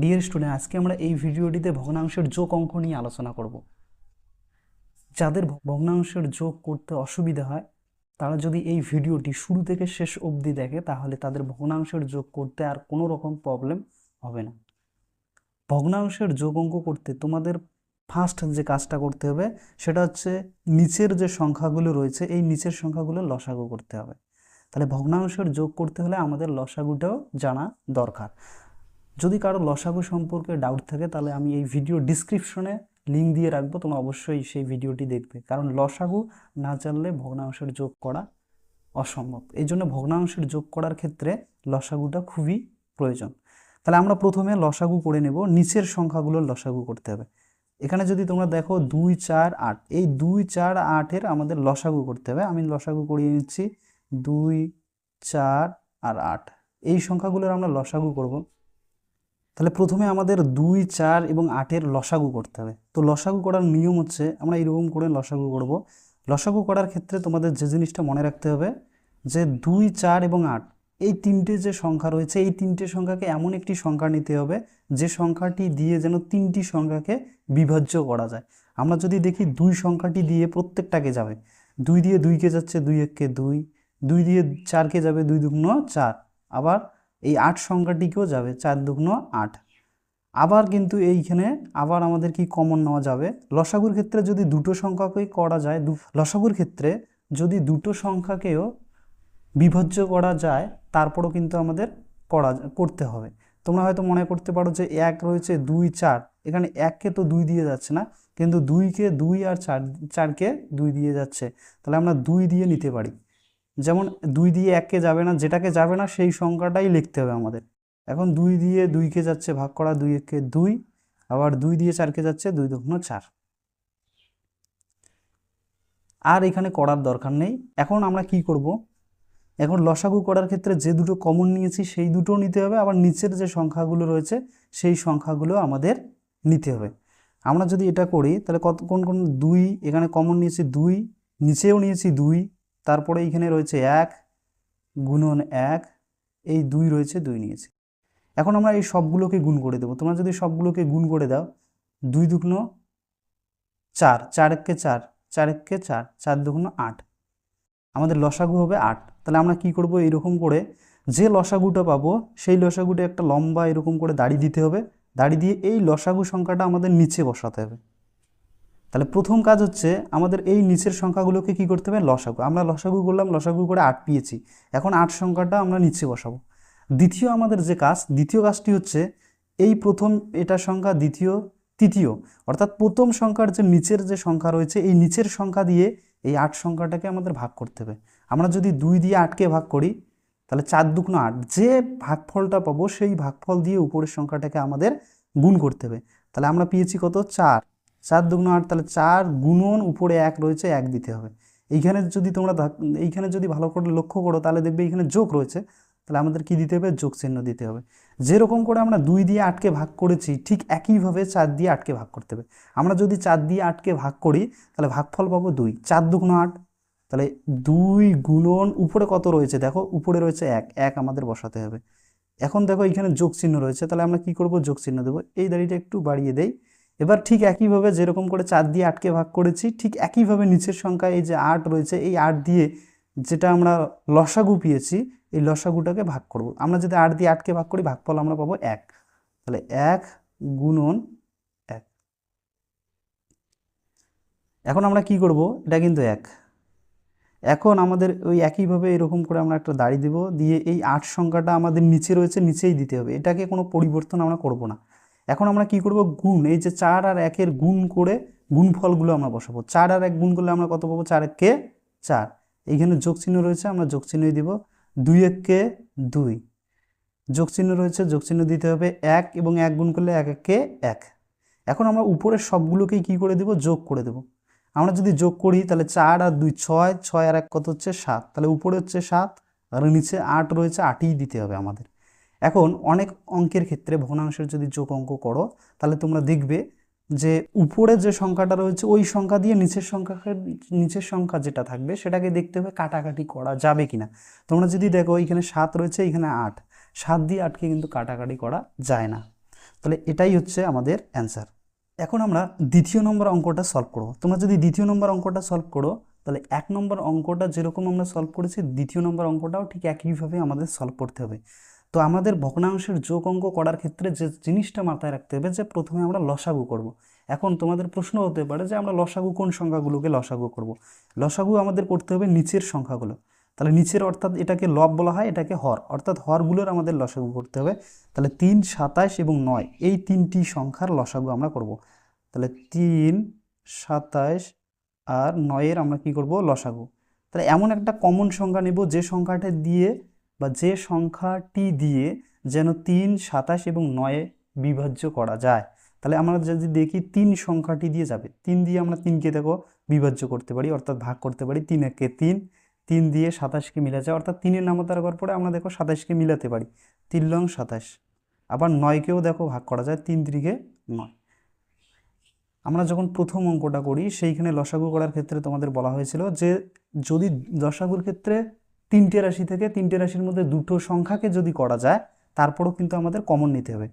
Dear student আজকে আমরা এই ভিডিওটিতে ভগ্নাংশের যোগ অঙ্ক নিয়ে আলোচনা করব। যাদের ভগ্নাংশের যোগ করতে অসুবিধা হয়, তারা যদি এই ভিডিওটি শুরু থেকে শেষ অবধি দেখে, তাহলে তাদের ভগ্নাংশের যোগ করতে আর কোনো রকম প্রবলেম হবে না। ভগ্নাংশের যোগ অঙ্ক করতে তোমাদের ফার্স্ট যে কাজটা করতে হবে, সেটা হচ্ছে নিচের যে সংখ্যাগুলো রয়েছে, এই নিচের সংখ্যাগুলো লসাগু করতে হবে। তাহলে ভগ্নাংশের যোগ করতে হলে আমাদের লসাগুটাও জানা দরকার। যদি কারও লসাগু সম্পর্কে ডাউট থাকে, তাহলে আমি এই ভিডিও ডিসক্রিপশনে লিঙ্ক দিয়ে রাখব, তোমরা অবশ্যই সেই ভিডিওটি দেখবে। কারণ লসাগু না জানলে ভগ্নাংশের যোগ করা অসম্ভব। এই জন্য ভগ্নাংশের যোগ করার ক্ষেত্রে লসাগুটা খুবই প্রয়োজন। তাহলে আমরা প্রথমে লসাগু করে নেব, নিচের সংখ্যাগুলোর লসাগু করতে হবে। এখানে যদি তোমরা দেখো দুই, চার, আট, এই দুই, চার, আটের আমাদের লসাগু করতে হবে। আমি লসাগু করিয়ে নিচ্ছি দুই, চার আর আট। এই সংখ্যাগুলোর আমরা লসাগু করব। তাহলে প্রথমে আমাদের দুই, চার এবং আটের লসাগু করতে হবে। তো লসাগু করার নিয়ম হচ্ছে আমরা এরকম করে লসাগু করব। লসাগু করার ক্ষেত্রে তোমাদের যে জিনিসটা মনে রাখতে হবে যে দুই, চার এবং আট, এই তিনটে যে সংখ্যা রয়েছে, এই তিনটে সংখ্যাকে এমন একটি সংখ্যা নিতে হবে যে সংখ্যাটি দিয়ে যেন তিনটি সংখ্যাকে বিভাজ্য করা যায়। আমরা যদি দেখি দুই সংখ্যাটি দিয়ে প্রত্যেকটাকে যাবে, দুই দিয়ে দুইকে যাচ্ছে দুই এককে দুই দুই দিয়ে চারকে যাবে দুই দুগ্ন চার, আবার এই আট সংখ্যাটিকেও যাবে, চার দুগুণ আট। আবার কিন্তু এইখানে আবার আমাদের কি কমন নেওয়া যাবে? লসাগুর ক্ষেত্রে যদি দুটো সংখ্যাকেই করা যায় লসাগুর ক্ষেত্রে যদি দুটো সংখ্যাকেও বিভাজ্য করা যায়, তারপরও কিন্তু আমাদের করা করতে হবে। তোমরা হয়তো মনে করতে পারো যে এক রয়েছে দুই চার, এখানে এককে তো দুই দিয়ে যাচ্ছে না, কিন্তু দুইকে দুই আর চার, চারকে দুই দিয়ে যাচ্ছে। তাহলে আমরা দুই দিয়ে নিতে পারি। যেমন দুই দিয়ে এককে যাবে না, যেটাকে যাবে না, সেই সংখ্যাটাই লিখতে হবে আমাদের। এখন দুই দিয়ে দুইকে যাচ্ছে ভাগ করা, দুই এককে দুই, আবার দুই দিয়ে চারকে যাচ্ছে দুই দুগুণ চার। আর এখানে করার দরকার নেই। এখন আমরা কি করব? এখন লসাগু করার ক্ষেত্রে যে দুটো কমন নিয়েছি, সেই দুটো নিতে হবে, আবার নিচের যে সংখ্যাগুলো রয়েছে, সেই সংখ্যাগুলো আমাদের নিতে হবে। আমরা যদি এটা করি, তাহলে কত, কোন কোন, দুই, এখানে কমন নিয়েছি দুই, নিচেও নিয়েছি দুই তারপরে এইখানে রয়েছে এক গুণন এক, এই দুই রয়েছে দুই নিয়েছে। এখন আমরা এই সবগুলোকে গুণ করে দেবো। তোমরা যদি সবগুলোকে গুণ করে দাও, দুই দুগুণ চার চার এককে চার চার এককে চার চার দুগুণ আট, আমাদের লসাগু হবে আট। তাহলে আমরা কি করব? এরকম করে যে লসাগুটা পাবো, সেই লসাগুটা একটা লম্বা এরকম করে দাড়ি দিতে হবে। দাড়ি দিয়ে এই লসাগু সংখ্যাটা আমাদের নিচে বসাতে হবে। তাহলে প্রথম কাজ হচ্ছে আমাদের এই নিচের সংখ্যাগুলোকে কি করতে হবে? লসাগু। আমরা লসাগু করলাম, লসাগু করে আট পেয়েছি। এখন আট সংখ্যাটা আমরা নিচে বসাবো। দ্বিতীয় আমাদের যে কাজ, দ্বিতীয় কাজটি হচ্ছে এই প্রথম এটা সংখ্যা, দ্বিতীয়, তৃতীয়। অর্থাৎ প্রথম সংখ্যার যে নিচের যে সংখ্যা রয়েছে, এই নিচের সংখ্যা দিয়ে এই আট সংখ্যাটাকে আমাদের ভাগ করতে হবে। আমরা যদি দুই দিয়ে আটকে ভাগ করি, তাহলে চার দুগুণ আট, যে ভাগফলটা পাবো, সেই ভাগফল দিয়ে উপরের সংখ্যাটাকে আমাদের গুণ করতে হবে। তাহলে আমরা পেয়েছি কত? চার। চার দুগুণ আট, তাহলে চার গুণন উপরে এক রয়েছে, এক দিতে হবে। এইখানে যদি তোমরা এইখানে যদি ভালো করে লক্ষ্য করো, তাহলে দেখবে এইখানে যোগ রয়েছে। তাহলে আমাদের কি দিতে হবে? যোগ চিহ্ন দিতে হবে। যেরকম করে আমরা দুই দিয়ে আটকে ভাগ করেছি, ঠিক একইভাবে চার দিয়ে আটকে ভাগ করতে হবে। আমরা যদি চার দিয়ে আটকে ভাগ করি, তাহলে ভাগফল পাবো দুই। চার দুগুণ আট, তাহলে দুই গুণন উপরে কত রয়েছে? দেখো, উপরে রয়েছে এক। এক আমাদের বসাতে হবে। এখন দেখো এখানে যোগ চিহ্ন রয়েছে, তাহলে আমরা কি করব? যোগ চিহ্ন দেবো। এই দাড়িটা একটু বাড়িয়ে দেই। এবার ঠিক একইভাবে যেরকম করে চার দিয়ে আটকে ভাগ করেছি, ঠিক একইভাবে নিচের সংখ্যা এই যে আট রয়েছে, এই আট দিয়ে যেটা আমরা লসাগু পেয়েছি, এই লসাগুটাকে ভাগ করব। আমরা যদি আট দিয়ে আটকে ভাগ করি, ভাগফল আমরা পাবো এক। তাহলে এক গুণন এক। এখন আমরা কি করব? এটা কিন্তু এক। এখন আমাদের ওই একইভাবে এরকম করে আমরা একটা দাড়ি দেব, দিয়ে এই আট সংখ্যাটা আমাদের নিচে রয়েছে, নিচেই দিতে হবে। এটাকে কোনো পরিবর্তন আমরা করব না। এখন আমরা কি করব? গুণ, এই যে চার আর একের গুণ করে গুণফলগুলো আমরা বসাবো। চার আর এক গুণ করলে আমরা কত পাবো? চার এককে চার। এইখানে যোগ চিহ্ন রয়েছে, আমরা যোগ চিহ্নই দিব। দুই এককে দুই। যোগ চিহ্ন রয়েছে যোগ চিহ্ন দিতে হবে এক এবং এক গুণ করলে এক এককে এক। এখন আমরা উপরের সবগুলোকেই কি করে দেব? যোগ করে দেব। আমরা যদি যোগ করি, তাহলে চার আর দুই ছয় ছয় আর এক কত হচ্ছে? সাত। তাহলে উপরে হচ্ছে সাত, আর নিচে আট রয়েছে, আটই দিতে হবে আমাদের। এখন অনেক অঙ্কের ক্ষেত্রে ভগ্নাংশের যদি যোগ অঙ্ক করো, তাহলে তোমরা দেখবে যে উপরে যে সংখ্যাটা রয়েছে, ওই সংখ্যা দিয়ে নিচের সংখ্যাকে, নিচের সংখ্যা যেটা থাকবে, সেটাকে দেখতে হবে কাটাকাটি করা যাবে কিনা। তোমরা যদি দেখো এখানে সাত রয়েছে, এখানে আট। সাত দিয়ে আটকে কিন্তু কাটাকাটি করা যায় না। তাহলে এটাই হচ্ছে আমাদের অ্যান্সার। এখন আমরা দ্বিতীয় নম্বর অঙ্কটা সলভ করব। তোমরা যদি দ্বিতীয় নম্বর অঙ্কটা সলভ করো, তাহলে এক নম্বর অঙ্কটা যেরকম আমরা সলভ করেছি, দ্বিতীয় নম্বর অঙ্কটাও ঠিক একইভাবে আমাদের সলভ করতে হবে। তো আমাদের ভগ্নাংশের যোগ অঙ্ক করার ক্ষেত্রে যে জিনিসটা মাথায় রাখতে হবে যে প্রথমে আমরা লসাগু করব। এখন তোমাদের প্রশ্ন হতে পারে যে আমরা লসাগু কোন সংখ্যাগুলোকে লসাগু করব। লসাগু আমাদের করতে হবে নিচের সংখ্যাগুলো। তাহলে নিচের অর্থাৎ এটাকে লব বলা হয়, এটাকে হর। অর্থাৎ হরগুলোর আমাদের লসাগু করতে হবে। তাহলে তিন, সাতাশ এবং নয়, এই তিনটি সংখ্যার লসাগু আমরা করব। তাহলে তিন, সাতাশ আর নয়ের আমরা কি করব? লসাগু। তাহলে এমন একটা কমন সংখ্যা নেব যে সংখ্যাটা দিয়ে বা যে সংখ্যাটি দিয়ে যেন তিন, সাতাশ এবং নয়ে বিভাজ্য করা যায়। তাহলে আমরা যদি দেখি তিন সংখ্যাটি দিয়ে যাবে, তিন দিয়ে আমরা তিনকে দেখো বিভাজ্য করতে পারি, অর্থাৎ ভাগ করতে পারি। তিন একে তিন তিন দিয়ে সাতাশকে মিলা যায়, অর্থাৎ তিনের নামতার করার পরে আমরা দেখো সাতাশকে মিলাতে পারি। তিন লং সাতাশ, আবার নয়কেও দেখো ভাগ করা যায়, তিন তিরিকে নয়। আমরা যখন প্রথম অঙ্কটা করি, সেইখানে লসাগু করার ক্ষেত্রে তোমাদের বলা হয়েছিল যে যদি লসাগুর ক্ষেত্রে তিনটে রাশি থেকে তিনটে রাশির মধ্যে দুটো সংখ্যাকে যদি করা যায়, তারপরও কিন্তু আমাদের কমন নিতে হবে।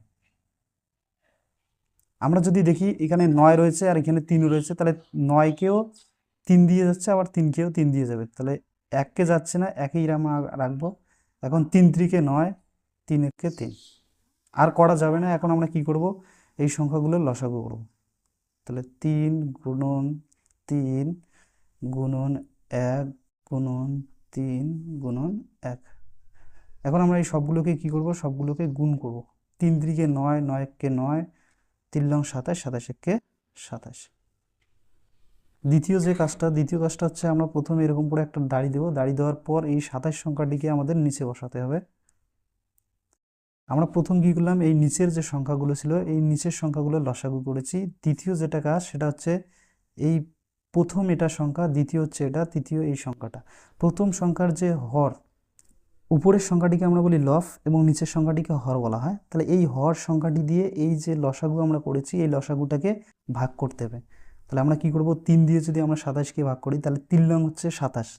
আমরা যদি দেখি এখানে নয় রয়েছে আর এখানে তিন রয়েছে, তাহলে নয়কেও তিন দিয়ে যাচ্ছে, আবার তিনকেও তিন দিয়ে যাবে। তাহলে এককে যাচ্ছে না, একই আমরা রাখব। এখন তিন ত্রিকে নয়, তিন এককে তিন। আর করা যাবে না, এখন আমরা কি করব? এই সংখ্যাগুলোর লসাগু করব। তাহলে তিন গুণন তিন গুণন এক গুণন তিন গুণন এক। এখন আমরা এই সবগুলোকে কি করব? সবগুলোকে গুণ করব। তিন ত্রিকে নয় নয় এককে নয়, তিন লং সাতাশ সাতাশ এককে সাতাশ। দ্বিতীয় যে কাজটা, দ্বিতীয় কাজটা হচ্ছে আমরা প্রথমে এরকম করে একটা দাড়ি দেবো। দাড়ি দেওয়ার পর এই সাতাশ সংখ্যাটিকে আমাদের নিচে বসাতে হবে। আমরা প্রথম কী করলাম? এই নিচের যে সংখ্যাগুলো ছিল, এই নিচের সংখ্যাগুলো লসাগু করেছি। দ্বিতীয় যেটা কাজ, সেটা হচ্ছে এই প্রথম এটা সংখ্যা, দ্বিতীয় হচ্ছে এটা, তৃতীয় এই সংখ্যাটা। প্রথম সংখ্যার যে হর, উপরের সংখ্যাটিকে আমরা বলি লফ এবং নিচের সংখ্যাটিকে হর বলা হয়। তাহলে এই হর সংখ্যাটি দিয়ে এই যে লসাগু আমরা করেছি, এই লসাগুটাকে ভাগ করতে হবে। তাহলে আমরা কি করব? তিন দিয়ে যদি আমরা সাতাশকে ভাগ করি, তাহলে তিন লং হচ্ছে সাতাশ।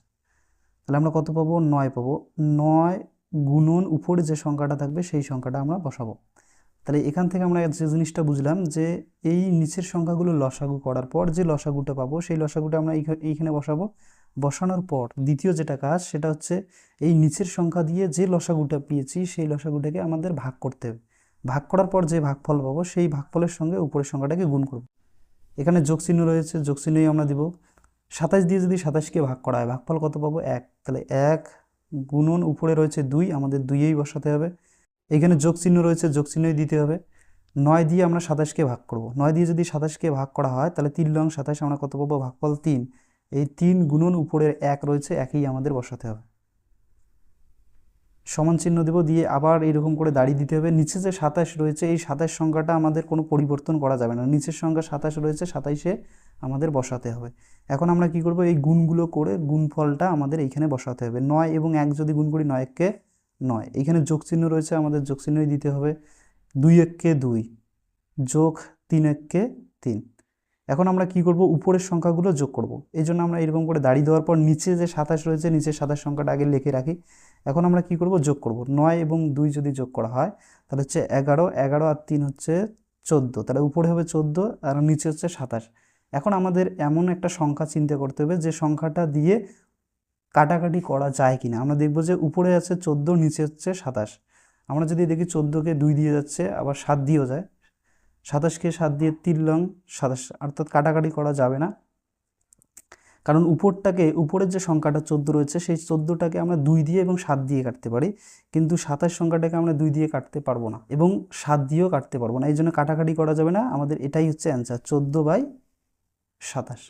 তাহলে আমরা কত পাবো? নয় পাবো। নয় গুণন উপরে যে সংখ্যাটা থাকবে, সেই সংখ্যাটা আমরা বসাবো। তাহলে এখান থেকে আমরা যে জিনিসটা বুঝলাম যে এই নিচের সংখ্যাগুলো লসাগু করার পর যে লসাগুটা পাবো, সেই লসাগুটা আমরা এইখানে বসাবো। বসানোর পর দ্বিতীয় যেটা কাজ, সেটা হচ্ছে এই নিচের সংখ্যা দিয়ে যে লসাগুটা পেয়েছি, সেই লসাগুটাকে আমাদের ভাগ করতে হবে। ভাগ করার পর যে ভাগফল পাবো, সেই ভাগফলের সঙ্গে উপরের সংখ্যাটাকে গুণ করব। এখানে যোগ চিহ্ন রয়েছে যোগ চিহ্নই আমরা দিব। সাতাশ দিয়ে যদি সাতাশকে ভাগ করা হয়, ভাগফল কত পাবো? এক। তাহলে এক গুণন উপরে রয়েছে দুই, আমাদের দুইয়েই বসাতে হবে। এখানে যোগ চিহ্ন রয়েছে, যোগ চিহ্নই দিতে হবে। নয় দিয়ে আমরা সাতাশকে ভাগ করব। নয় দিয়ে যদি সাতাশকে ভাগ করা হয়, তাহলে তিন লং সাতাশ আমরা কত পাবো ভাগফল তিন। এই তিন গুণন উপরের এক রয়েছে, একই আমাদের বসাতে হবে। সমান চিহ্ন দেব দিয়ে আবার এরকম করে দাঁড়িয়ে দিতে হবে। নিচে যে সাতাশ রয়েছে, এই সাতাশ সংখ্যাটা আমাদের কোনো পরিবর্তন করা যাবে না। নিচের সংখ্যা সাতাশ রয়েছে, সাতাইশে আমাদের বসাতে হবে। এখন আমরা কি করব? এই গুণগুলো করে গুণফলটা আমাদের এইখানে বসাতে হবে। নয় এবং এক যদি গুণ করি, নয় এককে নয়। এইখানে যোগ চিহ্ন রয়েছে, আমাদের যোগ চিহ্নই দিতে হবে। দুই এককে দুই যোগ তিন এককে তিন। এখন আমরা কি করব? উপরের সংখ্যাগুলো যোগ করব। এই জন্য আমরা এরকম করে দাঁড়িয়ে দেওয়ার পর নিচে যে সাতাশ রয়েছে নিচে সাতাশ সংখ্যাটা আগে লিখে রাখি। এখন আমরা কি করব? যোগ করব। নয় এবং দুই যদি যোগ করা হয়, তাহলে হচ্ছে এগারো। এগারো আর তিন হচ্ছে চোদ্দ। তাহলে উপরে হবে চোদ্দ আর নিচে হচ্ছে সাতাশ। এখন আমাদের এমন একটা সংখ্যা চিন্তা করতে হবে, যে সংখ্যাটা দিয়ে কাটাকাটি করা যায় কিনা। আমরা দেখব যে উপরে আছে চোদ্দ, নিচে হচ্ছে সাতাশ। আমরা যদি দেখি চোদ্দোকে দুই দিয়ে যাচ্ছে, আবার সাত দিয়েও যায়। সাতাশকে সাত দিয়ে তিন লং, সাতাশ। অর্থাৎ কাটাকাটি করা যাবে না। কারণ উপরটাকে, উপরের যে সংখ্যাটা চোদ্দ রয়েছে, সেই চোদ্দোটাকে আমরা দুই দিয়ে এবং সাত দিয়ে কাটতে পারি। কিন্তু সাতাশ সংখ্যাটাকে আমরা দুই দিয়ে কাটতে পারব না এবং সাত দিয়েও কাটতে পারব না। এই জন্য কাটাকাটি করা যাবে না। আমাদের এটাই হচ্ছে অ্যান্সার, চোদ্দ বাই সাতাশ।